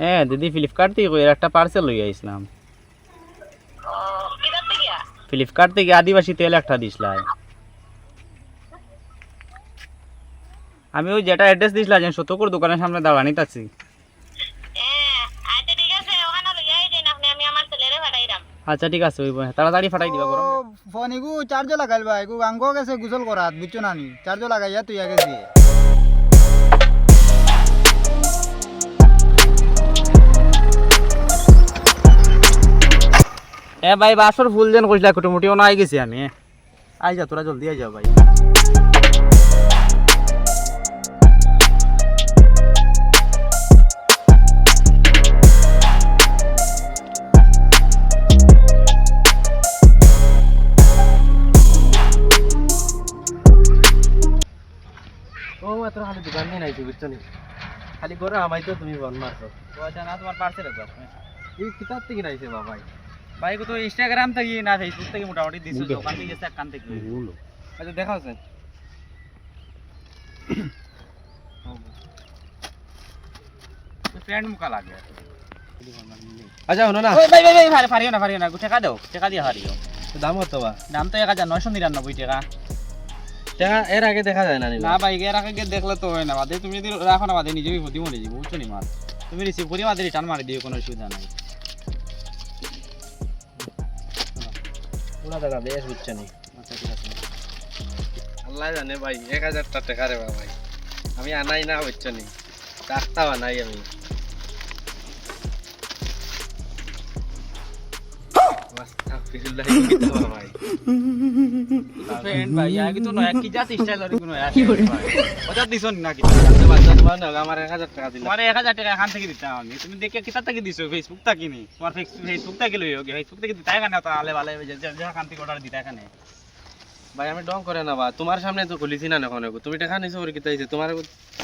হ্যাঁ দিদি ফ্লিপকার্ট থেকে কই? একটা পার্সেল লই আইছিলাম। ফ্লিপকার্ট থেকে? আদিবাসী তেল একটা দিছিলাই আমি ওই যেটা অ্যাড্রেস দিছিলাম যে সত্যকর দোকানের সামনে দাঁড়ানিত আছি। হ্যাঁ আচ্ছা ঠিক আছে ওখানে লইয়া যাই আপনি আমি আমার ছেলেরে পাঠাইরাম আচ্ছা ঠিক আছে ওই তাড়াতাড়ি ফাটাই দিবা গরম। ফোন ইগু চার্জ লাগাইল বা ইগু আঙ্গ গেছে গুসল করাত বুঝছ না নি? চার্জ লাগাইয়া তুই গেছি এ ভাই বাসর ফুল যেন কইছিলা কুটুমুটি না আই গেছি আমি আই যা তোরা জলদি আই যা ভাই। মাত্র খালি দোকান নিয়ে নাইছি বুঝছ নি? খালি করে আমাই তো তুমি বল মারছো। আচ্ছা তোমার পার্সেল আছে। কিতাব থেকে নাইছে বাবাই। ভাই তো ইনস্টাগ্রাম থেকে না ফেসবুক থেকে মোটামুটি দিছো দোকান থেকে গেছে কান থেকে। আচ্ছা ফ্রেন্ড মুকা লাগে। আচ্ছা না। ভাই ভাই ভাই ফারি ফারিও না ফারিও না টাকা দাও টাকা দিয়ে হারিও দাম কত বা? দাম তো এক হাজার নয়শো নিরানব্বই টাকা। দেখা এর আগে দেখা যায় না নি ভাই এর আগে দেখলে তো হয় না বাদে তুমি যদি রাখো না বাদে নিজেই বুদ্ধি মরে যাব বুঝছ নি মাল? তুমি রিসিভ করি বাদে রিটার্ন মারি দিও কোনো অসুবিধা নাই। পুরা টাকা বেশ বুঝছে নি। আল্লাহ জানে ভাই, এক হাজার টাকা রে ভাই। আমি আনাই না বুঝছে নি। রাস্তা আনাই আমি। ফেসবুক থেকে নি তোমার ফেসবুক থেকে লই? ফেসবুক থেকে দিতা? এখানে আলে ভালে যেখান থেকে অর্ডার দিতা এখানে। ভাই আমি ডং করে না বা তোমার সামনে তো খুলিছি না এখন তুমি টাকা নিছো ওর কিতা হইছে তোমার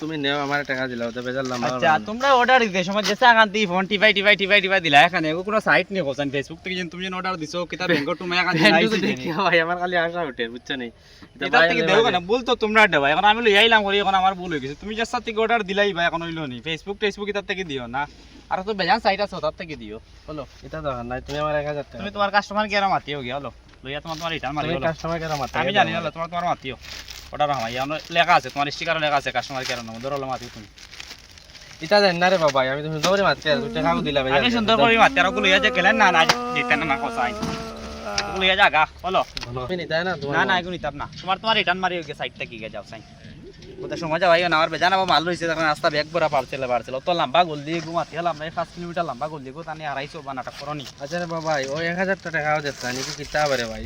তুমি নেও আমার টাকা দিলাও তো বেজারলাম না আচ্ছা তোমরা অর্ডার দিতে সময় যেসা এখান থেকে ফোন টিপাই টিপাই টিপাই টিপাই দিলা এখানে। এগো কোনো সাইট নেই হোসেন ফেসবুক থেকে যেন তুমি যেন অর্ডার দিছো কিতা ব্যাংক তুমি এখান থেকে ভ্যান্ডু তো দেখি ভাই আমার খালি আশা উঠে বুঝছ নি? এটা থেকে দেও না ভুল তো তোমরা দেবা। এখন আমি লই আইলাম করি এখন আমার ভুল হয়ে গেছে। তুমি যেসা থেকে অর্ডার দিলাই ভাই এখন হইল নি ফেসবুক টেসবুক ইতার থেকে দিও না। আর তো বেজান সাইট আছে তার থেকে দিও। হলো এটা দরকার নাই তুমি আমার এক হাজার টাকা তুমি তোমার কাস্টমার কেয়ার মাতিও গিয়া হলো। লইয়া তোমার তোমার রিটার্ন মারি কাস্টমার কেন মাথা আমি জানি হলো তোমার তোমার মাতিও অর্ডার আমার ইয়ানো লেখা আছে তোমার স্টিকারও লেখা আছে কাস্টমার কেয়ার নাম। ধরো হলো তুমি। এটা জানি না রে বাবা আমি তুমি সুন্দর করে আমি করে মাতি আর ইয়া যে না না দিতেন না কোসাই ওগুলো ইয়া জাগা বলো না না না এগুলো নিতাম না। তোমার তোমার রিটার্ন মারি ওকে সাইড থেকে গিয়ে যাও সাই ওটা সময় না আমার বেজান মাল রয়েছে তখন রাস্তা ব্যাগ ভরা পারছিল পারছিল তো লম্বা গোল দিয়ে ঘুমাতে পাঁচ কিলোমিটার লম্বা গোল দিয়ে তানি হারাইছো বা নাটক করনি আচ্ছা রে বাবা ওই এক হাজার নাকি রে ভাই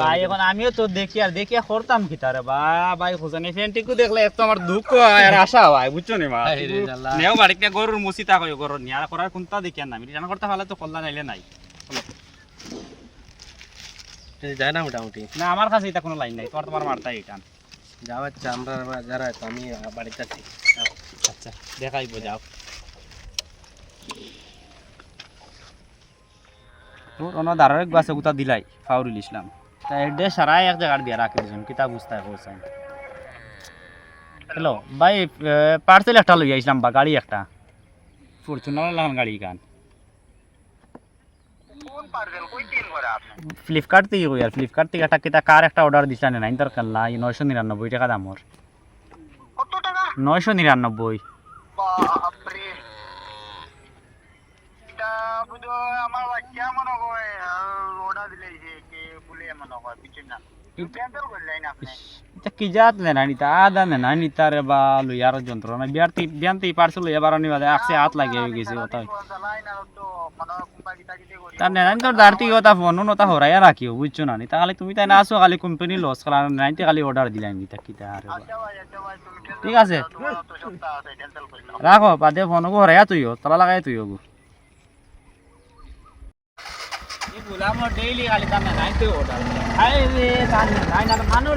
ভাই এখন আমিও তো দেখি আর দেখি করতাম কি তারে বা ভাই হোসেনি ফ্যানটিকু দেখলে এক তো আমার দুঃখ হয় আর আশা হয় বুঝছ নি মা? রে জ্বালা। নেও বাড়িতে গরুর কই গরুর নিয়া করার কোনটা দেখি না আমি রিটার্ন করতে পারলে তো কল্যাণ আইলে নাই। যায় না মোটামুটি? না আমার কাছে এটা কোনো লাইন নাই তোমার তোমার মারতা রিটার্ন যাও আচ্ছা আমরা আমরা যারা তো আমি বাড়িতে আছি। আচ্ছা দেখাইবো যাও। তোর অন্য দাঁড়ার এক বাসে গুতা দিলাই ফাউরুল ইসলাম। তা এড্রেস সারাই এক জায়গার দিয়ে রাখি দিয়েছেন কিতা বুঝতে করছেন হ্যালো ভাই পার্সেল একটা লই আইছিলাম বা গাড়ি একটা। ফরচুনার লাগান গাড়ি গান কোন পার্সেল কই তিন করে আপনি ফ্লিপকার্ট থেকে কই আর ফ্লিপকার্ট থেকে একটা কিতা কার একটা অর্ডার দিছিলাম নাইন তার কাল্লা নয়শো নিরানব্বই টাকা দামর কত টাকা নয়শো নিরানব্বই বাপরে এটা বুঝো আমার বাচ্চা মনে হয় অর্ডার দিলে যে কে বলে মনে হয় বুঝছেন না কি জাত লেনা নিতা আদা নেনা নিতারে বা লইয়ার যন্ত্রণা বিয়ার তি বিয়ান তি পার্সেল লইয়া আকসে হাত লাগিয়ে গেছে তার নেনাই তোর দাঁড়তি ওটা ফোন ওটা হরাইয়া রাখিও, বুঝছ না? তাহলে তুমি তাই না আসো, খালি কোম্পানি লস খালা নাইনতে খালি অর্ডার দিলাই নিতা কিতা আর ঠিক আছে। রাখো, বাদে ফোন গো হরাইয়া তুইও, তালা লাগাই তুইও গো। ডেইলি খালি তার নাইনতে অর্ডার আই রে তার নাই না মানুষ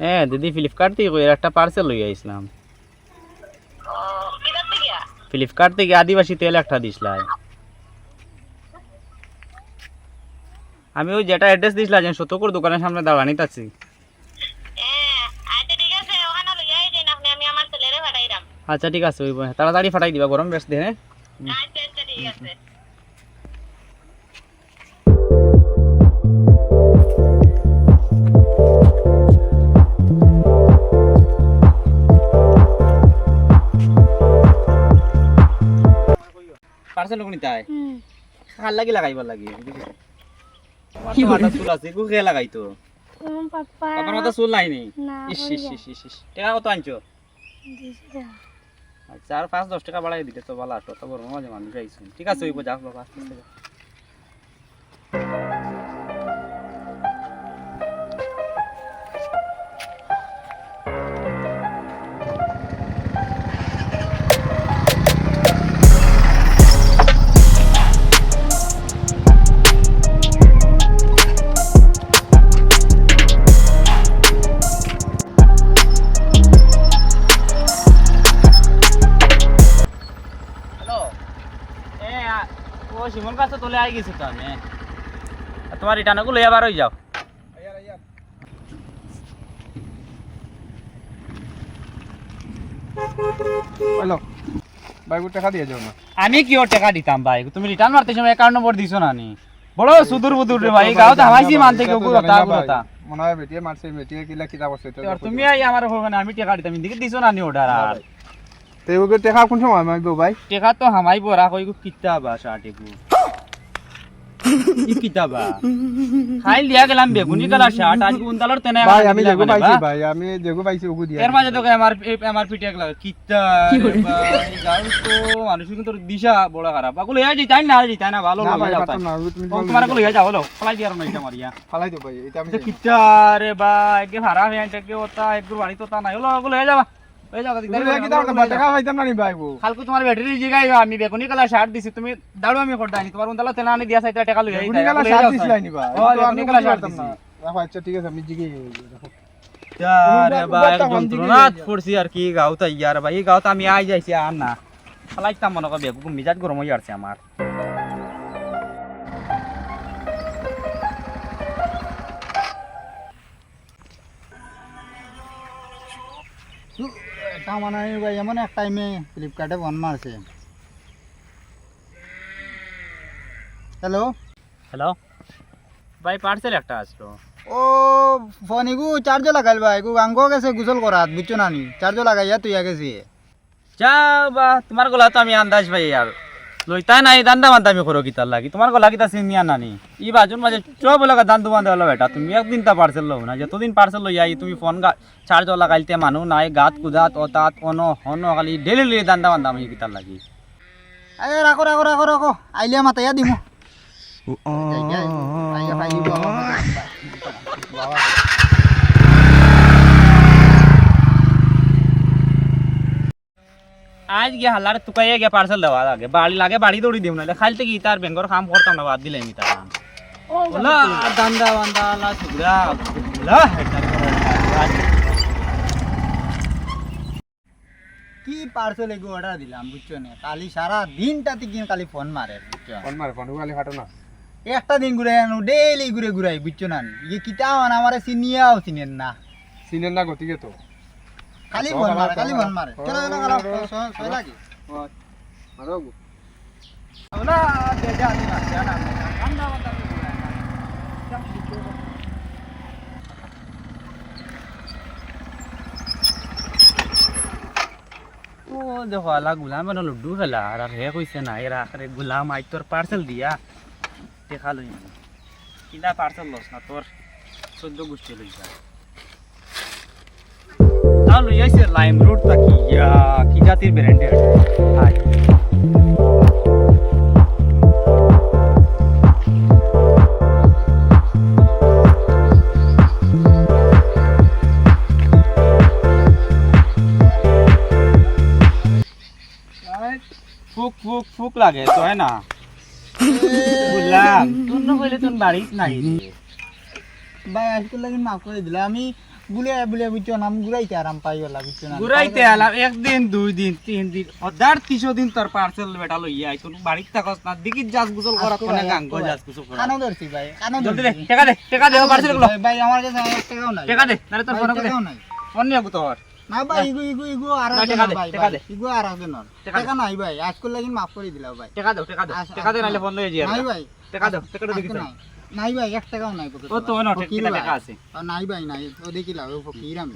হ্যাঁ দিদি ফ্লিপকার্ট থেকে কই? একটা পার্সেল লই আইছিলাম। ফ্লিপকার্ট থেকে? আদিবাসী তেল একটা দিছিলাই আমি ওই যেটা অ্যাড্রেস দিছিলাম যে সতকর দোকানের সামনে দাঁড়ানি আছি। হ্যাঁ আচ্ছা ঠিক আছে আচ্ছা ঠিক আছে ওই তাড়াতাড়ি ফাটাই দিবা গরম বেশ দে হ্যাঁ। পার্সেল লোক নিতে খাল লাগি লাগাইব লাগি কি মাথা চুল আছে গু খেয়ে লাগাইতো পাপা। আপনার মাথা চুল নাই নি? ইস ইস ইস ইস ইস টাকা কত আনছো? আচ্ছা আর পাঁচ দশ টাকা বাড়াই দিলে তো ভালো আসতো তো বড় মাঝে মানুষ আইসুন ঠিক আছে ওই যাও বাবা আস্তে আস্তে কাছে তোলে আই গেছি তো আমি আর তোমার রিটার্নগুলো এবার হয়ে যাও। হ্যালো বাইকু টাকা দিয়ে যাও না। আমি কি ওর টাকা দিতাম ভাই? তুমি রিটার্ন মারতে সময় অ্যাকাউন্ট নম্বর দিছো না নি? বড় সুদূর বুদুর রে ভাই গাও তো হামাইছি থেকে কথা কথা মনে হয় বেটিয়ে মারছে বেটিয়ে কিলা কিতা করছে তুমি আই আমার হবে না আমি টাকা দিতাম দিকে দিছো না নি অর্ডার আর? তো ওকে কোন সময় মাগবো ভাই? টাকা তো হামাই বড়া কই গো কিতাবা শার্টেকু কি কিতাবা খাই লিয়া গেলাম বেগুনি কালার শার্ট আজ উনতালর তেনে ভাই আমি যেগু পাইছি ভাই আমি যেগু পাইছি ওগু দিয়া এর মাঝে তো আমার আমার পিঠে এক কিতা রে তো মানুষ কিন্তু দিশা বড় খারাপ আগুলো এই যাই না যাই তাই না ভালো না লাগে যাও পারতাম না তুমি ও তোমারগুলো যাও হলো। ফলাই দিয়ার না এটা মারিয়া ফালাই দিও ভাই এটা আমি কিতা রে ভাই একে ভাড়া ভ্যান টেকে ওটা একদম বাড়ি তো তা নাই। হলো ওগুলো হয়ে যাবা। যাও তুমি কি দাও টাকা পাইতাম না নি ভাই গো কালকে তোমার ব্যাটারি জিগাই আমি বেগুনি কালার শার্ট দিছি তুমি দাঁড়ো আমি করদানি তোমার উনতালা তেনা আনি দিয়া সাইতে টাকা লই আই বেগুনি কালার শার্ট দিছিলাই নি ভাই? বেগুনি কালার শার্ট দিছি। রাখো আচ্ছা ঠিক আছে আমি জিগে আরে ভাই উবার- একদম উবার তুলনাত পড়ছি আর কি গাও তাই ইয়ার ভাই। এই গাও তো আমি আই যাইছি আর না। খালাইতাম মনে করে বেগু মিজাজ গরম হয়ে যাচ্ছে আমার। মানে ভাই এমন এক টাইমে ফ্লিপকার্টে বন মারছে। হ্যালো হ্যালো ভাই পার্সেল একটা আসলো। ও ফোন ইগু চার্জ লাগাইল ভাই গু গাঙ্গ গেছে গুসল করাত বুঝছ না নি? চার্জ লাগাইয়া তুই গেছি যা বা তোমার গলা তো আমি আন্দাজ ভাই আর। লইতাই নাই দান্দা মান্দা আমি করো কিতার লাগি তোমার গলা কিতা চিনিয়া নানি ই বাজুন মাঝে চব লাগা দান দুবান দেওয়া বেটা তুমি একদিন তা পার্সেল লও না যতদিন পার্সেল লই আই তুমি ফোন চার্জ লাগাইতে মানুহ নাই গাত কুদাত ও তাত অন হন খালি ডেলি ডেলি দান্দা মান্দা আমি কিতার লাগি আরে রাখো রাখো রাখো রাখো আইলে মাতাইয়া দিমু বাবা আজ গিয়ে হাল্লার তুকাইয়ে গিয়ে পার্সেল দেওয়া লাগে। বাড়ি লাগে বাড়ি দৌড়ি দিম না খালি থেকে তার বেঙ্গর কাম করতাম না বাদ দিলে আমি তার ওলা দান্দা বান্দা লা সুগরা ওলা কি পার্সেল এগু অর্ডার দিলাম বুঝছ না? কালি সারা দিনটা থেকে কালি ফোন মারে বুঝছ? ফোন মার ফোন গালি ফাটো না। একটা দিন ঘুরে আনো ডেইলি ঘুরে ঘুরাই বুঝছ না? ইয়ে কিতা মানে আমার চিনিয়াও চিনেন না। সিনেন না গতিকে তো। খালি ফোন মারে। খালি ফোন মারে চলো চলো চলো সয়- লাগে। মারো ওলা বেজা আমি না। জানা ও দেখো আলা গুলাম মানে লুডু খেলা আর হে কইছে না এরা আখরে গুলাম আই তোর পার্সেল দিয়া। দেখা লই কিনা পার্সেল লস না তোর? চোদ্দ গোষ্ঠী লই ভালোই আছে লাইম রুটটা কি কি জাতির ব্র্যান্ডের আর ফুক ফুক ফুক লাগে তো হয় না? বুঝলাম। তুন বলে তুন বাড়িত নাই। ভাই আজকে লাগে মাফ করে দিলাম। আমি বুলে বুলে বুঝছ না আমি ঘুরাইতে আরাম পাই বলা বুঝছ না ঘুরাইতে আলাম একদিন দুই দিন তিন দিন অদার তিসো দিন তোর পার্সেল বেটা লইয়া আই তোর বাড়িত থাকস না দিকিত যাস গুসল করা কোনে গাঙ্গ আজকে যাস গুসল করা কানো ধরছি ভাই কানো জলদি দে টাকা দে টাকা দে পার্সেলগুলো ভাই, আমার কাছে এক টাকাও নাই। টাকা দে নারে তোর ফোন করে নাই। ফোন তোর না ভাই ইগু ইগু ইগু আর আছে না ভাই টাকা দে। ইগু আর আছে না। টাকা নাই ভাই আজকে লাগি মাফ করে দিলাম ভাই। টাকা দাও টাকা দে আচ্ছা, টাকা দে। নালে ফোন লইয়া যাই নাই ভাই টাকা দাও টাকা দাও দেখি নাই ভাই এক টাকাও নাই পকেটে ও তো। টাকা আছে। নাই ভাই নাই। ও দেখিলা ও ফকির আমি।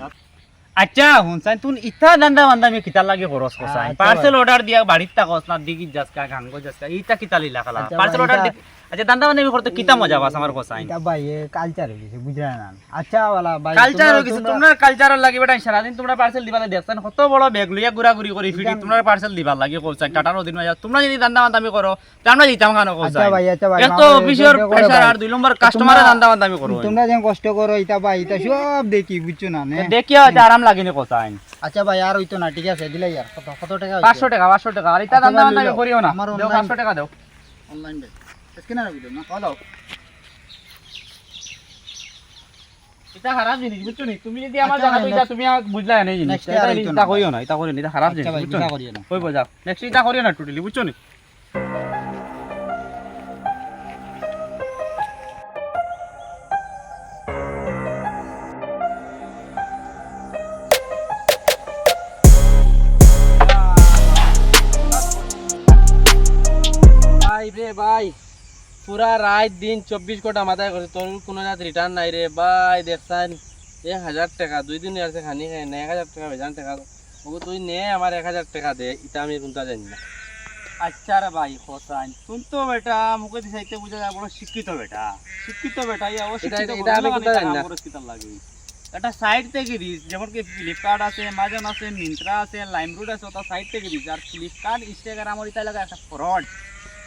আচ্ছা হুনসাইন তুই ইতা দান্দা বান্দা আমি কিতা লাগে খরচ কসাই আচ্ছা, পার্সেল অর্ডার দিয়া বাড়িত থাকস না দিগি যাসকা গাঙ্গ যাসকা ইতা কিতা লিলা খালা। আচ্ছা, পার্সেল অর্ডার ইতা- আচ্ছা দান্দা বান্দা আমি করতে কিতা মজা বাস আমার কসাই এটা ভাই এ কালচার হয়ে গেছে বুঝলা না? আচ্ছা वाला ভাই কালচার হয়ে গেছে তোমরা- কালচারের লাগি বেটা সারাদিন তোমরা পার্সেল দিবা দেখছেন কত বড় ব্যাগ লইয়া ঘুরা ঘুরি করি ফিরি তোমরা পার্সেল দিবা লাগে কইছেন টাটার দিন মাঝে তোমরা যদি দান্দা বান্দা আমি করো তা আমরা দিতাম কেন আচ্ছা ভাই আচ্ছা ভাই তো আমার অফিসের প্রেসার আর দুই নম্বর কাস্টমারে তোমরা- দান্দা বান্দা আমি করো তোমরা যেন কষ্ট করো এটা ভাই এটা সব দেখি বুঝছ না নে? দেখিয়া আরাম লাগেনি কোথায় আচ্ছা ভাই আর হইতো না ঠিক আছে দিলাই আর। কত কত টাকা? পাঁচশো টাকা পাঁচশো টাকা। আর এটা আচ্ছা, বান্দা আমি লইলো। করিও না। দেও পাঁচশো টাকা দেও। অনলাইন ভাই স্ক্যানার ভিডিও না? দাও এটা খারাপ জিনিস বুঝছ নি? তুমি যদি আমার আচ্ছা, জানা এটা তুমি আমাকে বুঝলা না জিনিস এটা না, এটা ভাই। না এটা করিও না এটা খারাপ আচ্ছা জিনিস বুঝছ এটা নি? করিও না। কই বোঝাও নেক্সট এটা করিও না টোটালি বুঝছ নি? রে ভাই পুরা রাত দিন চব্বিশ ঘণ্টা মাথায় করছে তোর কোনো রাত রিটার্ন নাই রে ভাই দেখছেন এক হাজার টাকা দুই দিন আছে খানি খাই না এক হাজার টাকা বেজান টাকা। ওগো তুই নে আমার এক হাজার টাকা দে এটা আমি কোনটা জানি না। আচ্ছা রে ভাই হোসাইন তুমি তো বেটা মুখে দিছাইতে বুঝা যায় বড় শিক্ষিত বেটা। শিক্ষিত বেটা ইয়া ও শিক্ষিত এটা আমি কোনটা জানি না। লাগে। একটা সাইড থেকে দিস যেমন কি ফ্লিপকার্ট আছে অ্যামাজন আছে মিন্ত্রা আছে লাইমরুড আছে ওটা সাইড থেকে দিস। আর ফ্লিপকার্ট ইনস্টাগ্রাম এটা লাগা একটা ফ্রড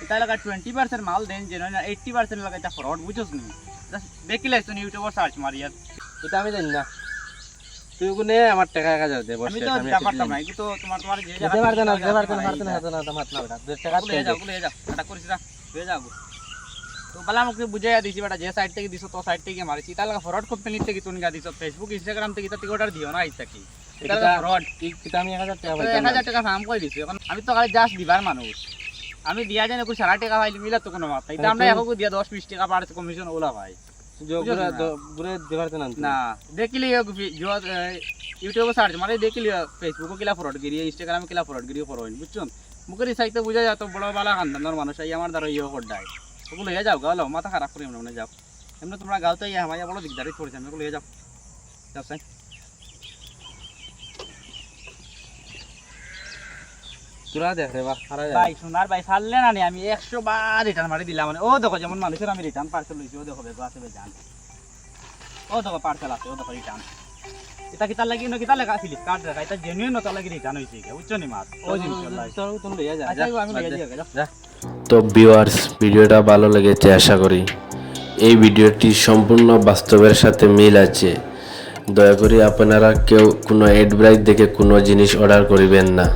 এটা লাগা টোয়েন্টি পার্সেন্ট মাল দেন যেন এইটটি পার্সেন্ট লাগা এটা ফ্রড বুঝছস নি দেখি লাগছো ইউটিউবে সার্চ মারি আর এটা আমি জানি না তুই ওগো নে আমার টাকা এক হাজার দে বস আমি তো আমি ব্যাপারটা নাই কিন্তু তোমার তোমার যে দিতে পারতে না দিতে পারতে না পারতে না হাতে না হাতে মাত না বেটা দে টাকা গুলো যাও গুলো যাও এটা করিস না হয়ে যাও তো বলা আমাকে বুঝাইয়া দিছি বেটা যে সাইড থেকে দিছো তো সাইড থেকে মারিছি তাহলে ফ্রড কোম্পানি থেকে তুমি গা দিছো ফেসবুক ইনস্টাগ্রাম থেকে তাতে অর্ডার দিও না আইতা কি এটা ফ্রড এটা আমি এক হাজার টাকা এক পাইতাম না। হাজার টাকা ফার্ম করে দিছো এখন আমি তো খালি জাস্ট দিবার মানুষ আমি দিয়া জানি কই সারা টাকা ভাই মিলা তো কোনো মাথা এটা আমরা এখন দিয়া 10 বিশ টাকা পাড়ছে কমিশন ওলা ভাই। না? দেখিলি ইউটিউবে সার্চ মারে দেখিলি ফেসবুকে কিলা ফরড গিরি ইনস্টাগ্রামে কিলা ফরড গিরি ফরোইন বুঝছুন মুখের সাইতে বালা খানদানোর মানুষ আই আমার দ্বারা ইয়ে করডায় ওগুলো যাও গাও মাথা খারাপ করি এমন মানে যাও। এমনি তোমরা গাও ইয়া আমার বড় দিকদারি করেছে আমি ওগুলো যাও। যাও তোরা দেখ রে ভাই সোনার ভাই ছাড়লে না আমি একশো বার রিটার্ন মারি দিলাম। মানে ও দেখো যেমন মানুষের আমি রিটার্ন পার্সেল লইছি ও দেখো বেগো আছে বেজান ও দেখো পার্সেল আছে ও দেখো রিটার্ন এটা কিতা লাগি কিতা লাগা ফ্লিপকার্ট দেখা এটা জেনুইন নতা লাগি রিটার্ন হইছে কি বুঝছ নি মাছ? ও জিনিস তোর তুমি লইয়া যা আমি লইয়া দে। যা। তো ভিউয়ার্স ভিডিওটা ভালো লেগেছে আশা করি এই ভিডিওটি সম্পূর্ণ বাস্তবের সাথে মিল আছে। দয়া করে আপনারা কেউ কোনো ব্রাইট দেখে কোনো জিনিস অর্ডার করিবেন না।